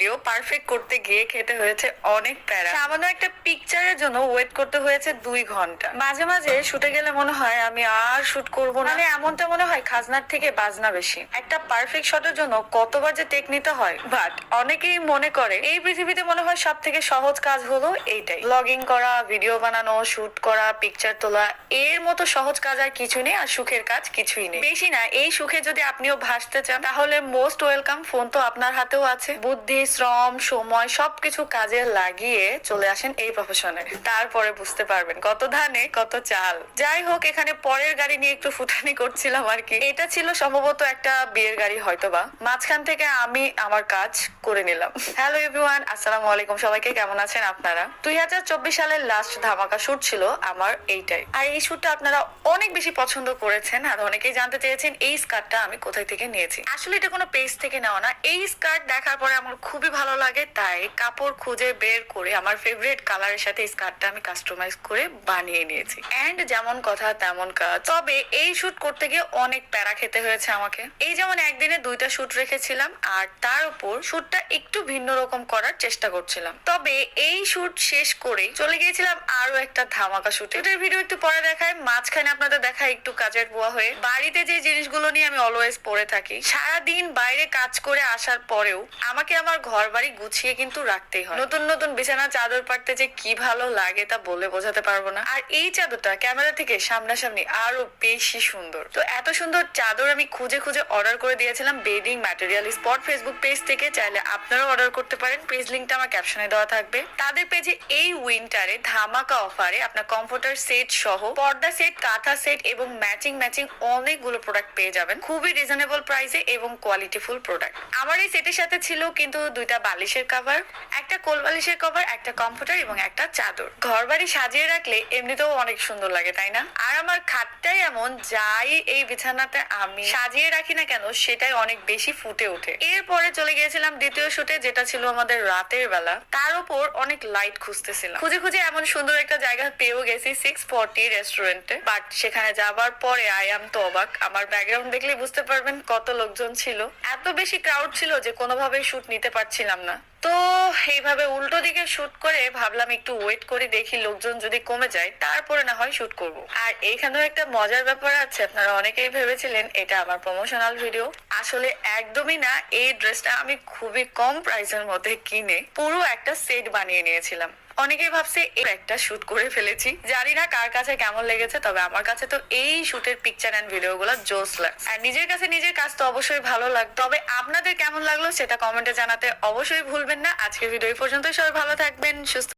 Video perfect করতে গিয়ে খেতে হয়েছে অনেক প্যারা। সামান্য একটা পিকচারের জন্য ওয়েট করতে হয়েছে দুই ঘণ্টা। মাঝে মাঝে শুটে গেলে মনে হয় আমি আর শুট করব না। মানে এমনটা মনে হয় খাজনার থেকে বাজনা বেশি। একটা পারফেক্ট শটের জন্য কতবার যে টেক নিতে হয় বাট অনেকেই মনে করে এই পৃথিবীতে মনে হয় সব থেকে সহজ কাজ হলো এইটাই। ব্লগিং করা ভিডিও বানানো শুট করা পিকচার তোলা, এর মতো সহজ কাজ আর কিছু নেই, আর সুখের কাজ কিছুই নেই। বেশি না, এই সুখে যদি আপনিও ভাসতে চান, তাহলে মোস্ট ওয়েলকাম ফোন তো আপনার হাতেও আছে। বুদ্ধি শ্রম, সময়, সবকিছু কাজে লাগিয়ে চলে আসেন এই প্রফেশনে তারপরে বুঝতে পারবেন কত ধানে, কত চাল। যাই হোক, এখানে পরের গাড়ি নিয়ে একটু ফুটানি করছিলাম আর কি। এটা ছিল সম্ভবত একটা বিয়ের গাড়ি হয়তোবা। মাঝখান থেকে আমি আমার কাজ করে নিলাম। হ্যালো এভরিওয়ান আসসালামু আলাইকুম। সবাইকে কেমন আছেন আপনারা? দুই হাজার চব্বিশ সালের লাস্ট ধামাকা শুট ছিল আমার এইটাই। আর এই শুটটা আপনারা অনেক বেশি পছন্দ করেছেন আর অনেকেই জানতে চেয়েছেন এই স্কার্টটা আমি কোথায় থেকে নিয়েছি। আসলে এটা কোনো পেজ থেকে নেওয়া না। এই স্কার্ট দেখার পরে আমার খুবই ভালো লাগে, তাই কাপড় খুঁজে বের করে আমার ফেভারিট কালারের সাথে স্কার্টটা আমি কাস্টমাইজ করে বানিয়ে নিয়েছি। এন্ড যেমন কথা তেমন কাজ। তবে এই শুট করতে গিয়ে অনেক প্যারা খেতে হয়েছে আমাকে। এই যেমন একদিনে দুইটা শুট রেখেছিলাম, আর তার উপর শুটটা একটু ভিন্ন রকম করার চেষ্টা করছিলাম। তবে এই শুট শেষ করেই চলে গিয়েছিলাম আরও একটা ধামাকা শুটে শুটের ভিডিও একটু পরে দেখায়, মাঝখানে আপনাদের দেখায় একটু কাজের বুয়া হয়ে। বাড়িতে যে জিনিসগুলো নিয়ে আমি অলওয়েজ পরে থাকি সারা দিন বাইরে কাজ করে আসার পরেও আমাকে আমার ঘর বাড়ি গুছিয়ে কিন্তু রাখতেই হয়। নতুন নতুন বিছানা, চাদর পাড়তে যে কি ভালো লাগে তা বলে বোঝাতে পারব না। আর এই চাদরটা ক্যামেরা থেকে সামনাসামনি আরও বেশি সুন্দর। তো এত সুন্দর চাদর আমি খুঁজে খুঁজে অর্ডার করে দিয়েছিলাম bedding material spot Facebook page থেকে। চাইলে আপনারাও অর্ডার করতে পারেন। পেজ লিঙ্কটা আমার ক্যাপশনে দেওয়া থাকবে। তাদের পেজে এই উইন্টারে ধামাকা অফারে আপনার কমফোর্টার সেট সহ পর্দা সেট, কাঁথা সেট এবং ম্যাচিং ম্যাচিং অনেকগুলো প্রোডাক্ট পেয়ে যাবেন। খুবই রিজনেবল প্রাইসে এবং কোয়ালিটিফুল প্রোডাক্ট। আমার এই সেটের সাথে ছিল কিন্তু দুইটা বালিশের কভার একটা কোল বালিশের কভার একটা কমফোর্টার এবং একটা চাদর। ঘর বাড়ি সাজিয়ে রাখলে এমনিতেও অনেক সুন্দর লাগে, তাই না? আর আমার খাটটাই এমন, যাই এই বিছানাতে আমি সাজিয়ে রাখি না কেন, সেটাই অনেক বেশি ফুটে ওঠে। এরপরে চলে গিয়েছিলাম দ্বিতীয় শুটে, যেটা ছিল আমাদের রাতের বেলা। তার উপর অনেক লাইট খুঁজতেছিলাম। খুঁজে খুঁজে এমন সুন্দর একটা জায়গা পেয়েও গেছি সিক্স ফর্টি রেস্টুরেন্টে বাট সেখানে যাবার পরে আই আম তো অবাক। আমার ব্যাকগ্রাউন্ড দেখলে বুঝতে পারবেন কত লোকজন ছিল। এত বেশি ক্রাউড ছিল যে কোনোভাবেই শুট নিতে পারছিলাম না। তো এইভাবে উল্টো দিকে শুট করে ভাবলাম একটু ওয়েট করে, দেখি লোকজন যদি কমে যায়, তারপরে না হয় শুট করব। আর এইখানেও একটা মজার ব্যাপার আছে, আপনারা অনেকেই ভেবেছিলেন এটা আমার প্রমোশনাল ভিডিও আসলে একদমই না, এই ড্রেসটা আমি খুবই কম প্রাইসের মধ্যে কিনে পুরো একটা সেট বানিয়ে নিয়েছিলাম। অনেকেই ভাবছে একটা শুট করে ফেলেছি। জানি না কার কাছে কেমন লেগেছে, তবে আমার কাছে তো এই শুটের পিকচার এন্ড ভিডিও গুলো জোস আর নিজের কাছে নিজের কাজ তো অবশ্যই ভালো লাগবে। তবে আপনাদের কেমন লাগল সেটা কমেন্টে জানাতে অবশ্যই ভুলবেন না। আজকের ভিডিও পর্যন্ত সবাই ভালো থাকবেন, সুস্থ